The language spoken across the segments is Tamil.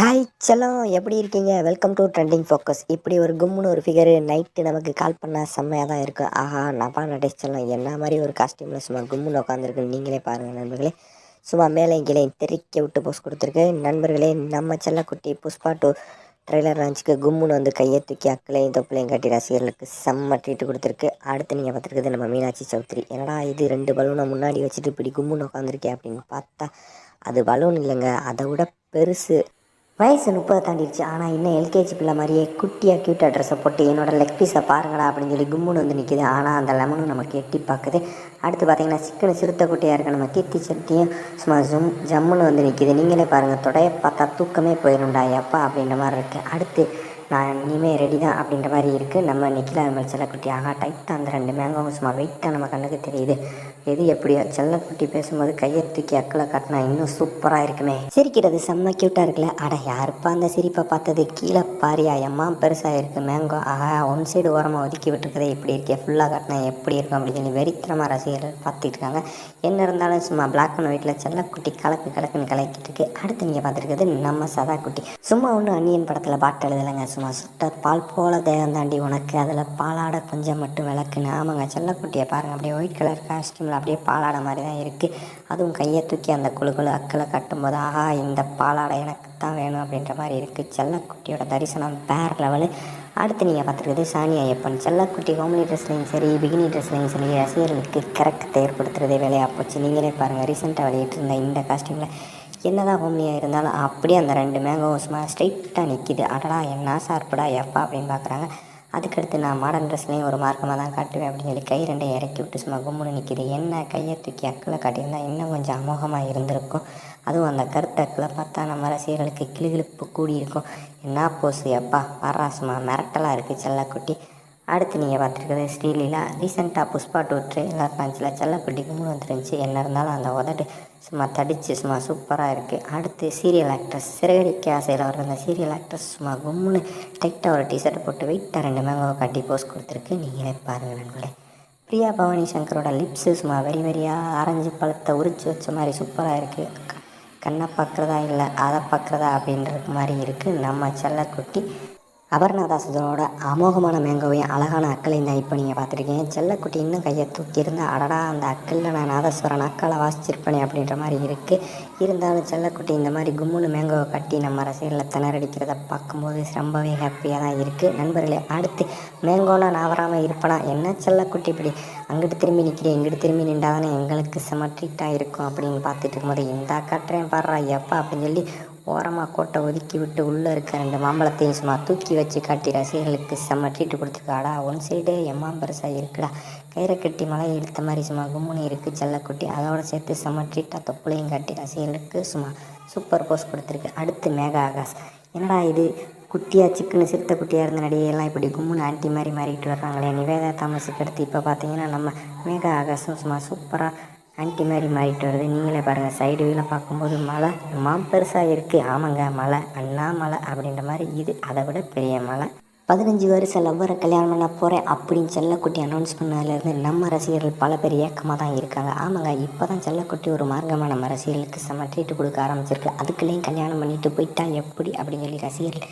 ஹாய் செல்லம் எப்படி இருக்கீங்க? வெல்கம் டு ட்ரெண்டிங் ஃபோக்கஸ் இப்படி ஒரு கும்முன்னு ஒரு ஃபிகரு நைட்டு நமக்கு கால் பண்ணால் செம்மையாக தான் இருக்கும் ஆஹா நபா நடை செல்லம் என்ன மாதிரி ஒரு காஸ்டியூமில் சும்மா கும்முன்னு உட்காந்துருக்கு நீங்களே பாருங்கள் நண்பர்களே. சும்மா மேலே கீழே தெறிக்க விட்டு போஸ்ட் கொடுத்துருக்கு. நண்பர்களே நம்ம செல்லக்குட்டி புஷ்பா டூ ட்ரெய்லர் லான்ச்சுக்கு கும்முன்னு வந்து கையை தூக்கி அக்களையும் தொப்பிலையும் கட்டி ரசிகர்களுக்கு செம்ம ட்ரீட்டு கொடுத்துருக்கு. அடுத்து நீங்கள் பார்த்துருக்குது நம்ம மீனாட்சி சௌத்ரி. என்னடா இது ரெண்டு பலூனை முன்னாடி வச்சுட்டு இப்படி கும்முன்னு உட்காந்துருக்கேன் அப்படின்னு பார்த்தா அது பலூன் இல்லைங்க. அதை விட பெருசு. வயசு முப்பது தாண்டிடுச்சு. ஆனால் இன்னும் எல்கேஜி பிள்ளை மாதிரியே குட்டியாக க்யூட் அட்ரஸை போட்டு என்னோடய லெக் பீஸை பாருங்கடா அப்படின்னு சொல்லி கும்முன்னு வந்து நிற்கிது ஆனால் அந்த லெமனும் நமக்கு எட்டி பார்க்குது அடுத்து பார்த்தீங்கன்னா சிக்கனு சிறுத்தை குட்டியாக இருக்க நம்ம கீர்த்தி சட்டியும் சும்மா ஜும் ஜம்முன்னு வந்து நிற்கிது நீங்களே பாருங்கள் தொடையை பார்த்தா தூக்கமே போயிடும்டா எப்பா அப்படின்ற மாதிரி இருக்குது அடுத்து நான் இனிமேல் ரெடி தான் அப்படின்ற மாதிரி இருக்குது நம்ம நிக்கிலா நம்ம செல்லக்குட்டி ஆகா டைட்டாக அந்த ரெண்டு மேங்கவும் சும்மா வெயிட்டாக நம்ம கண்ணுக்கு தெரியுது. எது எப்படியோ செல்லக்குட்டி பேசும்போது கையை தூக்கி அக்கில் காட்டினா இன்னும் சூப்பராக இருக்குமே. சிரிக்கிறது செம்ம க்யூட்டாக இருக்குல்ல? அட யாருப்பா அந்த சிரிப்பை பார்த்தது? கீழே பாரியா எம்மா பெருசாக இருக்குது மேங்கோ ஆஹா ஒன் சைடு ஓரமாக ஒதுக்கி விட்டுருக்கதே இப்படி இருக்கே ஃபுல்லாக காட்டினா எப்படி இருக்கும் அப்படின்னு சொல்லி வெறித்தனமாக ரசிகர்கள் பார்த்துட்டு இருக்காங்க. என்ன இருந்தாலும் சும்மா பிளாக் அண்ட் ஒயிட்டில் செல்லக்குட்டி கலக்கு கலக்குன்னு கலக்கிட்டு இருக்கு. அடுத்து நீங்கள் பார்த்துருக்குது நம்ம சதா குட்டி சும்மா ஒன்று அன்னியன் படத்தில் பாட்டு எழுதலைங்க சும்மா சுட்ட பால் போல தேகம் தாண்டி உனக்கு அதில் பாலாடை கொஞ்சம் மட்டும் விளக்குன்னு. ஆமாங்க செல்லக்குட்டியை பாருங்கள் அப்படியே ஒயிட் கலர் காஸ்டியூமில் அப்படியே பாலாடை மாதிரி தான் இருக்குது அதுவும் கையை தூக்கி அந்த குழு குழு அக்களை கட்டும்போது ஆஹா இந்த பாலாடை எனக்கு தான் வேணும் அப்படின்ற மாதிரி இருக்குது செல்லக்குட்டியோட தரிசனம் பேர் லெவலு அடுத்து நீங்கள் பார்த்துருக்குது சானியா ஐயப்பன். செல்லக்குட்டி ஹோம்லி ட்ரெஸ்லையும் சரி பிகினி ட்ரெஸ்லையும் சரி ரசிகர்களுக்கு கரெக்டத்தை ஏற்படுத்துறதே வேலையாக போச்சு. நீங்களே பாருங்கள் ரீசெண்டாக வெளியிட்டிருந்த இந்த காஸ்டியூமில் என்னதான் ஹோம்லியாக இருந்தாலும் அப்படியே அந்த ரெண்டு மேங்கவும் சும்மா ஸ்ட்ரைட்டாக நிற்கிது அடடா என்ன சார்படா எப்பா அப்படின்னு பார்க்குறாங்க அதுக்கடுத்து நான் மாடர்ன் ட்ரெஸ்லேயும் ஒரு மார்க்கமாக தான் காட்டுவேன் அப்படின்னு சொல்லி கை ரெண்டை இறக்கி விட்டு சும்மா கும்முன்னு நிற்கிது என்ன கையை தூக்கி அக்கில் காட்டியிருந்தா இன்னும் கொஞ்சம் அமோகமாக இருந்திருக்கும். அதுவும் அந்த கருத்து அக்கில் பார்த்தா நம்ம ரசிகர்களுக்கு கிளுகிழுப்பு கூடியிருக்கும். என்ன போஸு எப்பா? வரா சும்மா மிரட்டலாக இருக்குது செல்லக்குட்டி. அடுத்து நீங்கள் பார்த்துருக்குறது ஸ்ரீலீலா. ரீசெண்டாக புஷ்பா டூ ட்ரெயிலர் லான்ச்சில் செல்லக்குட்டி கும்பு வந்துருந்துச்சு. என்ன இருந்தாலும் அந்த உதட்டு சும்மா தடிச்சு சும்மா சூப்பராக இருக்குது அடுத்து சீரியல் ஆக்ட்ரஸ் சிறகடிக்க ஆசையில் வர அந்த சீரியல் ஆக்ட்ரஸ் சும்மா கும்முன்னு டைட்டாக ஒரு டிஷர்ட் போட்டு வெயிட்டாக ரெண்டு மேங்கோ கட்டி போஸ் கொடுத்துருக்கு. நீங்களே பாருங்கள் நண்பர்களே. பிரியா பவானி சங்கரோட லிப்ஸு சும்மா வெறி வெறியாக ஆரஞ்சு பழத்தை உரிச்சு வச்ச மாதிரி சூப்பராக இருக்குது கண்ணை பார்க்குறதா இல்லை அதை பார்க்குறதா அப்படின்றது மாதிரி இருக்குது நம்ம செல்லக்குட்டி அபர்ணாதாசனோட அமோகமான மேங்கோவையும் அழகான அக்களை தான் இப்போ நீங்கள் பார்த்துருக்கீங்க செல்லக்குட்டி இன்னும் கையை தூக்கியிருந்தா அடடா அந்த அக்கல்ல நான் நாதஸ்வரன் அக்காலை வாசிச்சிருப்பேனே அப்படின்ற மாதிரி இருக்குது இருந்தாலும் செல்லக்குட்டி இந்த மாதிரி கும்முன்னு மேங்கோவை கட்டி நம்ம ரசிகர்களை திணறடிக்கிறத பார்க்கும்போது ரொம்பவே ஹாப்பியாக தான் இருக்குது நண்பர்களே அடுத்து மேங்கோனா நான் வராமல் இருப்பனா? என்ன செல்லக்குட்டி இப்படி அங்கிட்டு திரும்பி நிற்கிறேன் இங்கிட்டு திரும்பி நின்றாதானே எங்களுக்கு செம ட்ரீட்டாக இருக்கும் அப்படின்னு பார்த்துட்டு இருக்கும்போது இந்த கட்டுறேன் பாடுறா எப்பா? அப்படின்னு சொல்லி ஓரமாக கோட்டை ஒதுக்கி விட்டு உள்ளே இருக்க ரெண்டு மாம்பழத்தையும் சும்மா தூக்கி வச்சு காட்டி ரசிகர்களுக்கு செம்ம ட்ரீட்டு கொடுத்துருக்காடா ஒன் சைடே எம்மா பெருசாக இருக்குடா. கயிறை கட்டி மலை இழுத்த மாதிரி சும்மா கும்முனி இருக்குது செல்லக்குட்டி அதோட சேர்த்து செம்ம ட்ரீட்டாக தொப்புளையும் காட்டி ரசிகர்களுக்கு சும்மா சூப்பர் போஸ் கொடுத்துருக்கு. அடுத்து மேகா ஆகாஷ். என்னடா இது? குட்டியாக சிக்கனு சிறுத்தை குட்டியாக இருந்த நடிகையெல்லாம் இப்படி கும்முன்னு ஆண்டி மாதிரி மாறிக்கிட்டு வர்றாங்களே. நிவேதா தாமஸுக்கு அடுத்து இப்போ பார்த்தீங்கன்னா நம்ம மேகா ஆகாஷும் சும்மா சூப்பராக ஆன்டி மாதிரி மாறிட்டு வருது. நீங்களே பாருங்கள் சைடு வியூவில் பார்க்கும்போது மலை மாம் பெருசாக இருக்குது ஆமாங்க மலை அண்ணா மலை அப்படின்ற மாதிரி இது. அதை விட பெரிய மலை பதினஞ்சு வருஷம் லவ்வரை கல்யாணம் பண்ண போகிறேன் அப்படின்னு செல்லக்குட்டி அனௌன்ஸ் பண்ணதுலேருந்து நம்ம ரசிகர்கள் பல பேர் ஏக்கமாக தான் இருக்காங்க. ஆமாங்க இப்போ தான் செல்லக்குட்டி ஒரு மார்க்கமாக நம்ம ரசிகர்களுக்கு செம்ம ட்ரீட்டு கொடுக்க ஆரம்பிச்சிருக்கு. அதுக்குள்ளேயும் கல்யாணம் பண்ணிட்டு போயிட்டா எப்படி அப்படின்னு சொல்லி ரசிகர்கள்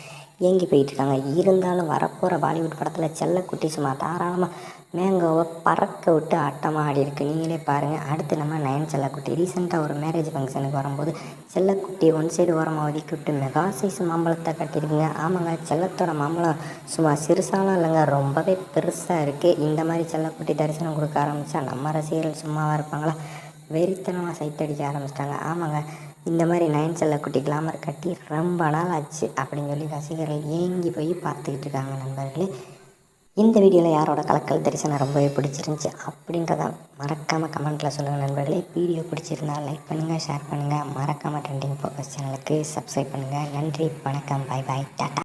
ஏங்கி போயிட்டு இருக்காங்க. இருந்தாலும் வரப்போகிற பாலிவுட் படத்தில் செல்லக்குட்டி சும்மா தாராளமாக மேங்கோவை பறக்க விட்டு ஆட்டமாக ஆடி இருக்கு. நீங்களே பாருங்கள் அடுத்து நம்ம நயன் செல்லக்குட்டி. ரீசெண்டாக ஒரு மேரேஜ் ஃபங்க்ஷனுக்கு வரும்போது செல்லக்குட்டி ஒன் சைடு ஓரமாக ஒதுக்கி விட்டு மெகா சைஸ் மாம்பழத்தை கட்டியிருக்குங்க. ஆமாங்க செல்லத்தோட மாம்பழம் சும்மா சிறுசாலாம் இல்லைங்க. ரொம்பவே பெருசாக இருக்குது இந்த மாதிரி செல்லக்குட்டி தரிசனம் கொடுக்க ஆரம்பித்தா நம்ம ரசிகர்கள் சும்மாவாக இருப்பாங்களா? வெறித்தனமாக சைட் அடிக்க ஆரம்பிச்சிட்டாங்க. ஆமாங்க இந்த மாதிரி நயன் செல்லக்குட்டி கிளாமர் கட்டி ரொம்ப நாள் ஆச்சு அப்படின்னு சொல்லி ரசிகர்கள் ஏங்கி போய் பார்த்துக்கிட்டு இருக்காங்க நண்பர்களே. இந்த வீடியோவில் யாரோட கலக்கல் தரிசனம் ரொம்பவே பிடிச்சிருந்துச்சி அப்படின்றத மறக்காமல் கமெண்ட்டில் சொல்லுங்கள் நண்பர்களே. வீடியோ பிடிச்சிருந்தா லைக் பண்ணுங்கள் ஷேர் பண்ணுங்கள் மறக்காமல் ட்ரெண்டிங் ஃபோக்கஸ் சேனலுக்கு சப்ஸ்கிரைப் பண்ணுங்கள் நன்றி வணக்கம். பாய் பாய் டாட்டா